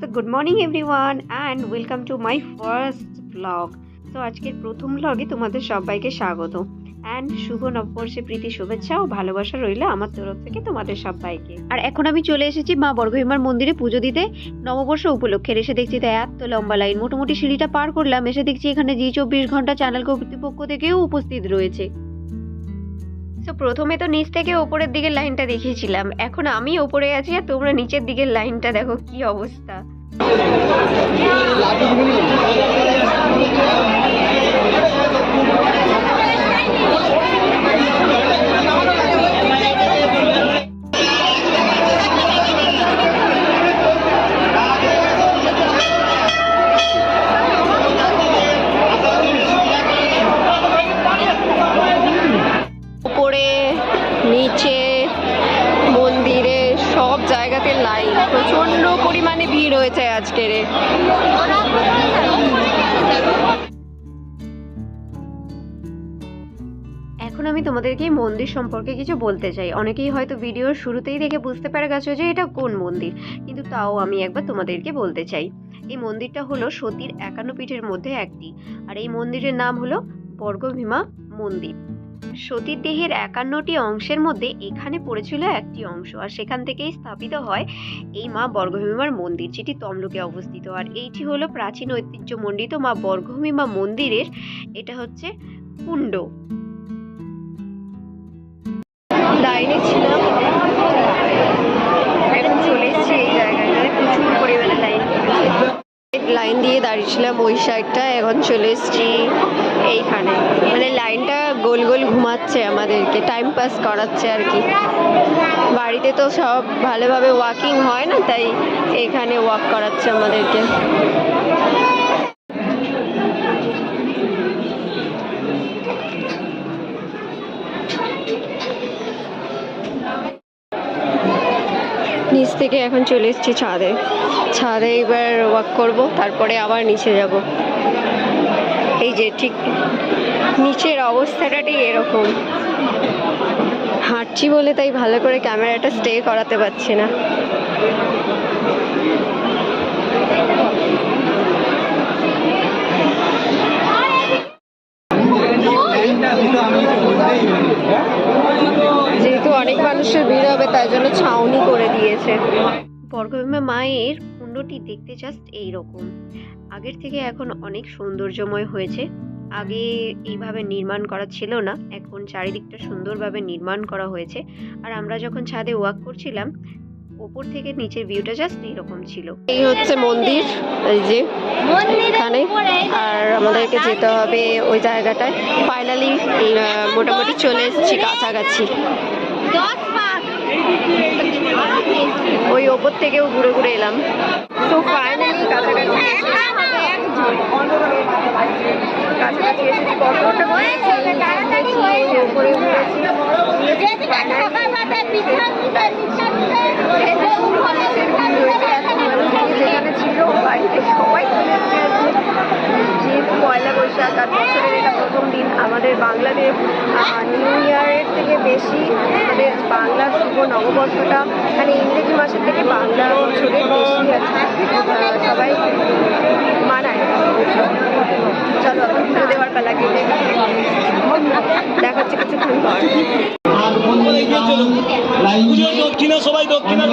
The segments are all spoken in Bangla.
So good morning everyone and welcome to my first blog তো আজকের প্রথম ব্লগে তোমাদের সবাইকে স্বাগত। অ্যান্ড শুভ নববর্ষে, প্রীতি, শুভেচ্ছা ও ভালোবাসা রইল আমার তরফ থেকে তোমাদের সবাইকে। আর এখন আমি চলে এসেছি মা বর্গভীমার মন্দিরে পুজো দিতে। নববর্ষ উপলক্ষে এসে দেখছি তাই এত লম্বা লাইন মোটামুটি সিঁড়িটা পার করলাম। এসে দেখছি এখানে জি চব্বিশ ঘণ্টা চ্যানেল কর্তৃপক্ষ থেকেও উপস্থিত রয়েছে। তো প্রথমে তো নিচ থেকে ওপরের দিকের লাইনটা দেখিয়েছিলাম এখন আমি ওপরে আছি আর তোমরা নিচের দিকের লাইনটা দেখো কি অবস্থা। হয়েছে আজকের এখন আমি তোমাদেরকে মন্দির সম্পর্কে কিছু বলতে চাই। অনেকেই হয়তো ভিডিওর শুরুতেই দেখে বুঝতে পেরে গেছো যে এটা কোন মন্দির, কিন্তু তাও আমি একবার তোমাদেরকে বলতে চাই। এই মন্দিরটা হলো সতীর একান্ন পীঠের মধ্যে একটি, আর এই মন্দিরের নাম হলো বর্গভীমা মন্দির। সতীর দেহের একান্নটি অংশের মধ্যে এখানে পড়েছিল একটি অংশ, আর সেখান থেকেই স্থাপিত হয় এই মা বর্গভীমার মন্দির, যেটি তমলুকে অবস্থিত। আর এইটি হলো প্রাচীন ঐতিহ্যমণ্ডিত মা বর্গভীমা মন্দিরের, এটা হচ্ছে কুণ্ড। ছিলাম এখন চলে এসেছি এই জায়গাটায় প্রচুর পরিমাণে লাইন লাইন দিয়ে ওই সাইডটা এখন চলে এসছি এইখানে। মানে লাইনটা গোল গোল ঘুমাচ্ছে আমাদেরকে টাইম পাস করাচ্ছে আর কি। বাড়িতে তো সব ভালোভাবে ওয়াকিং হয় না, তাই এখানে ওয়াক করাচ্ছে আমাদেরকে নিচ থেকে এখন চলে এসেছি ছাদে। ছাদে এবার ওয়াক করব, তারপরে আবার নিচে যাব। এই যে ঠিক নিচের অবস্থাটাটি এরকম। হাঁটছি বলে তাই ভালো করে ক্যামেরাটা স্টে করাতে পারছি না যেহেতু অনেক মানুষের ভিড় হবে তাই জন্য ছাউনি দিয়েছে বর্গভীমা মায়ের কুণ্ডটি দেখতে জাস্ট এইরকম। আগের থেকে এখন অনেক সৌন্দর্যময় হয়েছে। আগে এইভাবে নির্মাণ করা ছিল না এখন চারিদিকটা সুন্দরভাবে নির্মাণ করা হয়েছে। আর আমরা যখন ছাদে ওয়াক করছিলাম ওপর থেকে নিচের ভিউটা জাস্ট এইরকম ছিল। এই হচ্ছে মন্দির এই যে এখানে। আর আমাদেরকে যেতে হবে ওই জায়গাটায়। ফাইনালি মোটামুটি চলে এসেছি কাছাকাছি। ওই ওপর থেকেও ঘুরে ঘুরে এলাম। তো ফাইনালি কাছাকাছি কাছাকাছি এসেছি ঘুরেছি। যেখানে ছিল বাড়িতে সবাই পয়লা বৈশাখ বছরের এটা প্রথম দিন আমাদের বাংলাদেশ নিউ ইয়ারের থেকে বেশি বাংলা শুভ নববর্ষটা মানে ইংরেজি মাসের থেকে বাংলা বছরের বেশি আছে। সবাই মানায়। চলো এখন পুজো দেওয়ার পালা গেলে দেখা। হচ্ছে কিছুক্ষণ পর। পুজোর সবাই দক্ষিণে।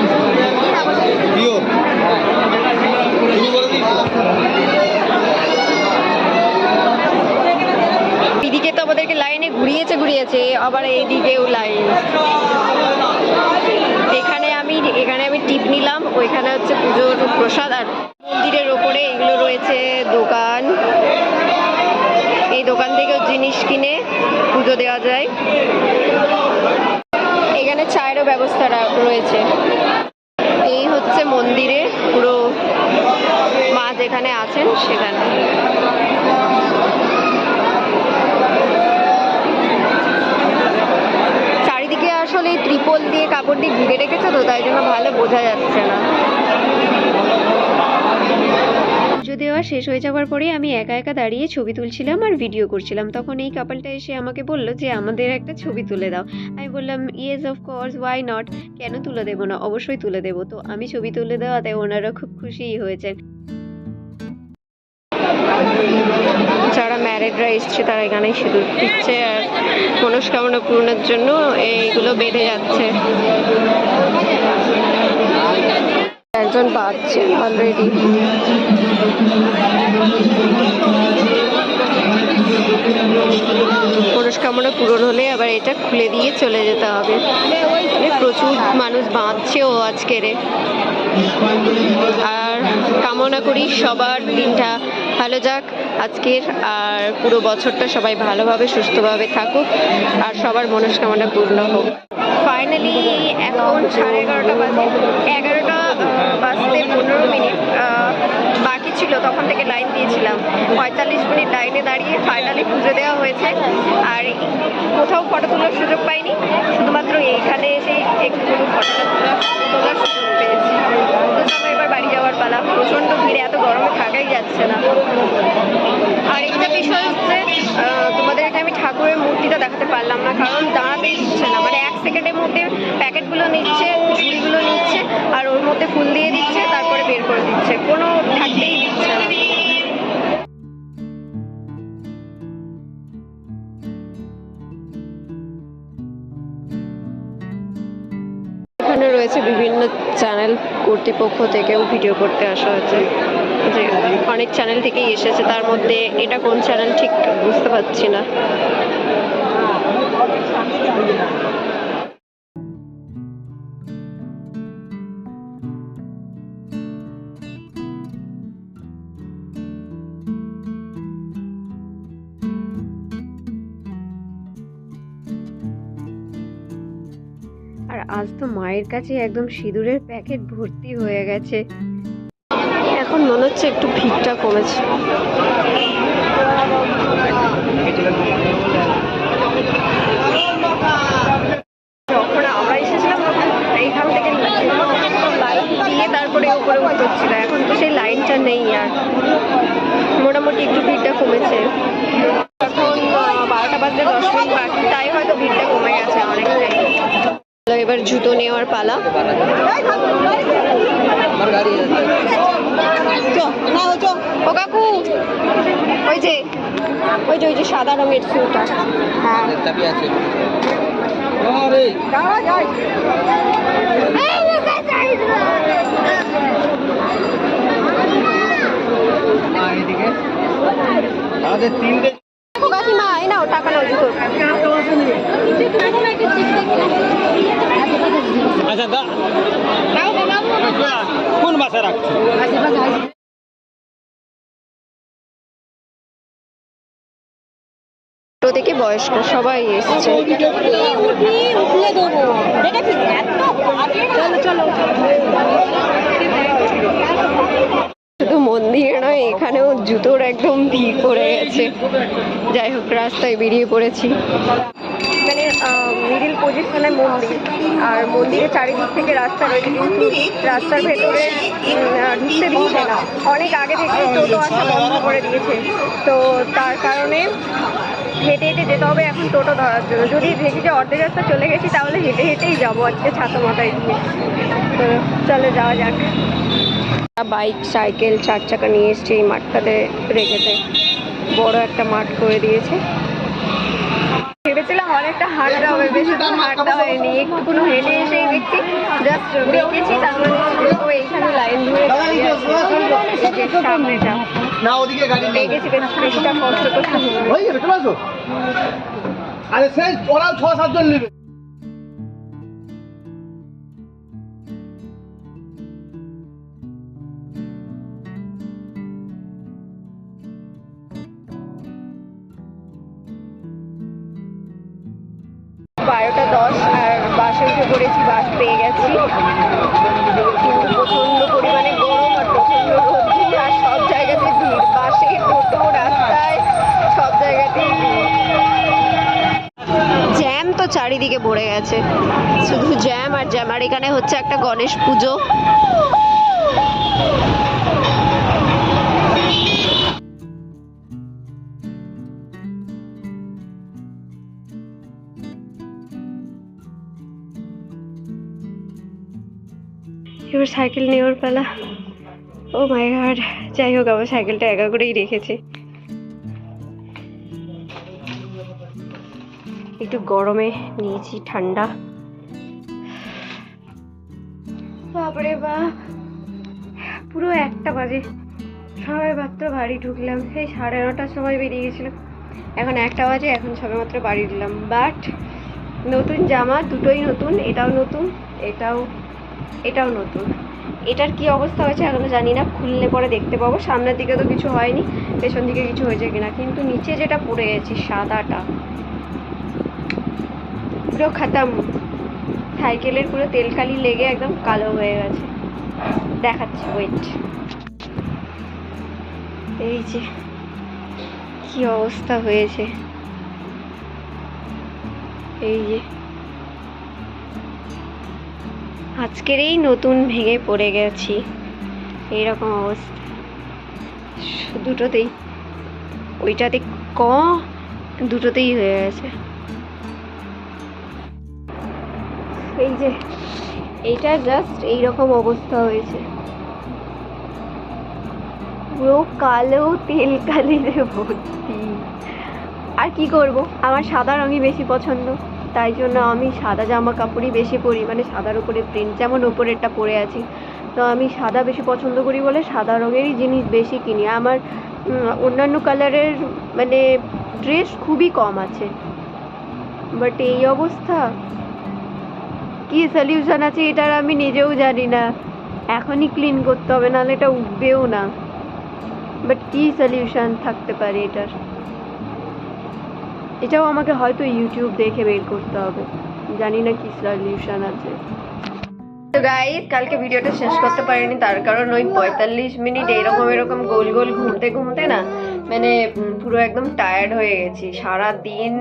অঞ্জলি এদিকে তো আমাদেরকে লাইনে ঘুরিয়েছে ঘুরিয়েছে। আবার এইদিকেও লাইন। এখানে আমি এখানে আমি টিপ নিলাম। ওইখানে হচ্ছে পুজোর প্রসাদ আর মন্দিরের ওপরে এগুলো রয়েছে দোকান। এই দোকান থেকেও জিনিস কিনে পুজো দেওয়া যায়। এখানে চায়েরও ব্যবস্থা রয়েছে। এই হচ্ছে মন্দিরে পুরো মা যেখানে আছেন সেখানে চারিদিকে ত্রিপল দিয়ে, কাপড় দিয়ে ঘিরে রেখেছে তো? তাই জন্য ভালো বোঝা যাচ্ছে না। পুজো দেওয়া শেষ হয়ে যাওয়ার পরে আমি একা একা দাঁড়িয়ে ছবি তুলছিলাম আর ভিডিও করছিলাম। তখন এই কাপলটা এসে আমাকে বলল যে, আমাদের একটা ছবি তুলে দাও। আমি বললাম yes of course why not কেন তুলে দেবো না? অবশ্যই তুলে দেবো। তো আমি ছবি তুলে দেওয়াতে ওনারা খুব খুশিই হয়েছেন। যারা ম্যারিডরা এসছে, তারা এখানেই সিঁদুর দিচ্ছে আর মনস্কামনা পূরণের জন্য এইগুলো বেঁধে যাচ্ছে। একজন বাঁধছে অলরেডি মনস্কামনা পূরণ হলে আবার এটা খুলে দিয়ে চলে যেতে হবে। মানে প্রচুর মানুষ বাঁধছেও আজকেরে আর কামনা করি সবার দিনটা ভালো যাক। আজকের আর পুরো বছরটা সবাই ভালোভাবে, সুস্থভাবে থাকুক আর সবার মনস্কামনা পূর্ণ হোক। ফাইনালি এখন সাড়ে এগারোটা বাজে। এগারোটা বাজতে পনেরো মিনিট বাকি ছিল, তখন থেকে লাইন দিয়েছিলাম। পঁয়তাল্লিশ মিনিট লাইনে দাঁড়িয়ে ফাইনালি পুজো দেওয়া হয়েছে। আর কোথাও ফটো তোলার সুযোগ পাইনি। শুধুমাত্র এইখানে এসে একটু ফটো তোলার সুযোগ পেয়েছি। মধ্যে ফুল দিয়ে দিচ্ছে, তারপরে বের করে দিচ্ছে। কোনো থাকতেই দিচ্ছে না। এখানে রয়েছে বিভিন্ন চ্যানেল কর্তৃপক্ষ থেকেও ভিডিও করতে আসা হয়েছে। যে অনেক চ্যানেল থেকেই এসেছে, তার মধ্যে এটা কোন চ্যানেল ঠিক বুঝতে পারছি না। আজ তো মায়ের কাছে একদম সিঁদুরের প্যাকেট ভর্তি হয়ে গেছে। এখন মনে হচ্ছে একটু ভিড়টা কমেছে। তারপরে এখন তো সেই লাইনটা নেই আর। মোটামুটি একটু ভিড়টা কমেছে। হয়তো ভিড়টা কমে গেছে এবার জুতো নেওয়ার পালা। ও কাকু ওই যে ওই যে ওই যে সাদা রঙের শুটা হ্যাঁ। আমাদের তিনটে ও কাকিমা এই নাও টাকা নাও জুতো। আচ্ছা কোন বাসা রাখছো? থেকে বয়স্ক সবাই এসছে। শুধু মন্দিরে নয়, এখানেও জুতোর একদম ভিড় পড়ে গেছে। যাই হোক, রাস্তায় বেরিয়ে পড়েছি। মানে মিডিল পজিশনে মন্দির। আর মন্দিরের চারিদিক থেকে রাস্তা রয়েছে কিন্তু রাস্তার ভেতরে ঢুকতে দিচ্ছে না। অনেক আগে থেকে টোটো আসা বন্ধ করে দিয়েছে। তো তার কারণে হেঁটে হেঁটে যেতে হবে এখন টোটো ধরার জন্য। যদি দেখি যে অর্ধেক রাস্তা চলে গেছি, তাহলে হেঁটে হেঁটেই যাব আজকে ছাতা মাথায় দিয়ে। তো চলে যাওয়া যাক। বাইক, সাইকেল, চার চাকা নিয়ে এসছে এই মাঠটাতে রেখেছে। বড় একটা মাঠ করে দিয়েছে। অনেকটা হাঁটতে হবে বেশি হাঁটতে হয়নি। একটুকুনো হেঁটে এসেই দেখছি জাস্ট দেখেছি তারপরে এইখানে লাইন ধরে সামনেটা দেখেছি বেশ বেশিটা কষ্ট করতে আরে সেই ওরাও ছ সাতজন নেবে। বারোটা দশ, আর বাসে উঠে পড়েছি, বাস পেয়ে গেছি। প্রচণ্ড পরিমাণে গরম আর প্রচণ্ড রোদ্দুর আর সব জায়গাতে ভিড়। বাসে টোটো, রাস্তায়, সব জায়গাতেই জ্যাম তো চারিদিকে ভরে গেছে। শুধু জ্যাম আর জ্যাম। আর এখানে হচ্ছে একটা গণেশ পুজো। এবার সাইকেল নেওয়ার পালা। ও মাই গড, যাই হোক আমার সাইকেলটা একা করেই রেখেছে। একটু গরমে নিয়েছি ঠান্ডা। বাপরে বাপ, পুরো একটা বাজে। সবাই মাত্র বাড়ি ঢুকলাম, সেই সাড়ে নটার সময় বেরিয়ে গেছিলাম। এখন একটা বাজে, এখন সবে মাত্র বাড়ি ঢুকলাম বাট, নতুন জামা, দুটোই নতুন, এটাও নতুন, এটাও এটাও নতুন। এটার কি অবস্থা হয়েছে এখনও জানি না, খুললে পরে দেখতে পাবো। সামনের দিকে তো কিছু হয়নি, পেছন দিকে কিছু হয়েছে কিনা। কিন্তু নিচে যেটা পড়ে গেছি, সাদাটা। পুরো খাতাম। সাইকেলের পুরো তেলকালি লেগে একদম কালো হয়ে গেছে। দেখাচ্ছি ওয়েট এই যে, কি অবস্থা হয়েছে। এই যে। আজকের এই নতুন ভেঙে পড়ে গেছি। এইরকম অবস্থা। দুটোতেই। ওইটাতে ক, দুটোতেই হয়ে গেছে। এই যে, এইটা জাস্ট এইরকম অবস্থা হয়েছে। পুরো কালো তেল কালিতে ভর্তি। আর কি করব? আমার সাদা রঙই বেশি পছন্দ। তাই জন্য আমি সাদা জামা কাপড়ই বেশি পরি মানে সাদার উপরে প্রিন্ট যেমন ওপরেরটা পরে আছি। তো আমি সাদা বেশি পছন্দ করি বলে সাদা রঙেরই জিনিস বেশি কিনি। আমার অন্যান্য কালারের মানে ড্রেস খুবই কম আছে। বাট এই অবস্থা, কি সলিউশন আছে এটার আমি নিজেও জানি না। এখনই ক্লিন করতে হবে, নাহলে এটা উঠবেও না। বাট কি সলিউশন থাকতে পারে এটার? এটাও আমাকে হয়তো ইউটিউব দেখে বের করতে হবে। জানি না কি সলিউশন আছে। তো গাইস কালকে ভিডিওটা শেষ করতে পারিনি তার কারণ ওই পঁয়তাল্লিশ মিনিট এরকম এরকম গোল গোল ঘুরতে ঘুরতে না মানে পুরো একদম টায়ার্ড হয়ে গেছি। সারা দিন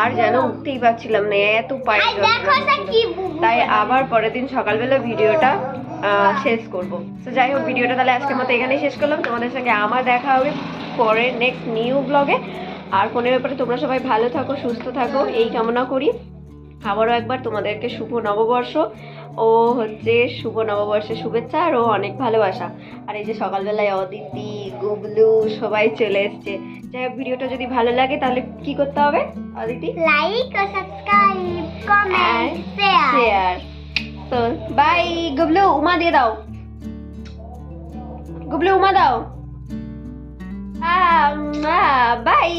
আর যেন উঠতেই পারছিলাম না এত পায়ে তাই আবার পরের দিন সকালবেলা ভিডিওটা শেষ করব। তো যাই হোক ভিডিওটা তাহলে আজকের মতো এখানেই শেষ করলাম। তোমাদের সঙ্গে আমার দেখা হবে পরের নেক্সট নিউ ব্লগে আর ফোনের ব্যাপারে তোমরা সবাই ভালো থাকো সুস্থ থাকো এই কামনা করি। আবারও একবার তোমাদেরকে শুভ নববর্ষ ও হচ্ছে শুভ নববর্ষের শুভেচ্ছা আর ও অনেক ভালোবাসা। আর এই যে সকালবেলায় অদিতি গুবলু সবাই চলে এসছে। যাই হোক ভিডিওটা যদি ভালো লাগে তাহলে কি করতে হবে অদিতি? লাইক ও সাবস্ক্রাইব কমেন্ট শেয়ার শেয়ার তো বাই গুবলু উমা দিয়ে দাও। গুবলু উমা দাও। বাই